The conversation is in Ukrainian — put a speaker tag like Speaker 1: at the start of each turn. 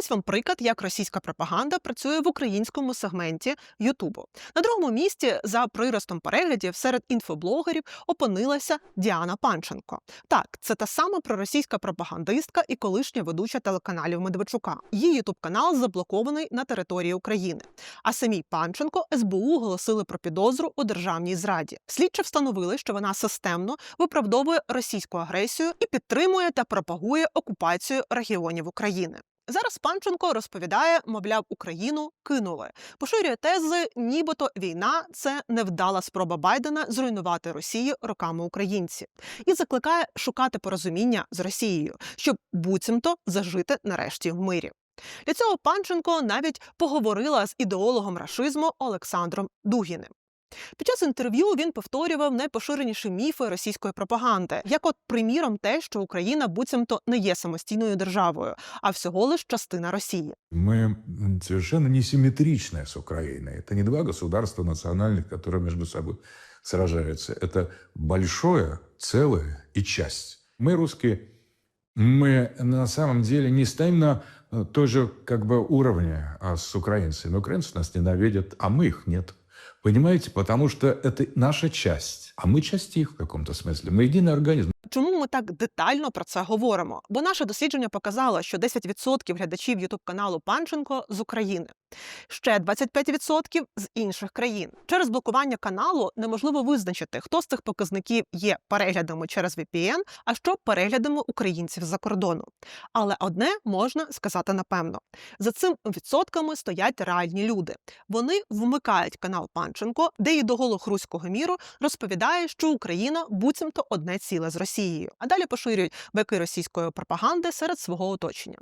Speaker 1: ось вам приклад, як російська пропаганда працює в українському сегменті Ютубу. На другому місці за приростом переглядів серед інфоблогерів опинилася Діана Панченко. Так, це та сама проросійська пропагандистка і колишня ведуча телеканалів Медведчука. Її ютуб канал заблокований на території України. А самій Панченко СБУ оголосили про підозру у державній зраді. Слідчі встановили, що вона системно виправдовує російську агресію і підтримує та пропагує окупацію регіонів України. Зараз Панченко розповідає, мовляв, Україну кинули, поширює тези, нібито війна це невдала спроба Байдена зруйнувати Росію роками українців, і закликає шукати порозуміння з Росією, щоб буцімто зажити нарешті в мирі. Для цього Панченко навіть поговорила з ідеологом рашизму Олександром Дугіним. Під час інтерв'ю він повторював найпоширеніші міфи російської пропаганди, як, от, приміром, те, що Україна буцімто не є самостійною державою, а всього лиш частина Росії.
Speaker 2: Мы м, совершенно несимметричны с Украиной. Это не два государства национальных, которые между собой сражаются. Это большое, целое и часть. Мы, русские, мы на самом деле не стоим на э, той же как бы уровне а, с украинцами. Украинцы нас ненавидят, а мы их нет. Понимаете? Потому что это наша часть, а мы часть их в каком-то смысле. Мы единый организм.
Speaker 1: Чому ми так детально про це говоримо? Бо наше дослідження показало, що 10% глядачів ютуб каналу Панченко з України, ще 25% з інших країн. Через блокування каналу неможливо визначити, хто з цих показників є переглядами через VPN, а що переглядами українців за кордону. Але одне можна сказати напевно: за цим відсотками стоять реальні люди. Вони вмикають канал Панченко, де ідеолог руського міру розповідає, що Україна буцімто одне ціле з Росією, а далі поширюють беки російської пропаганди серед свого оточення.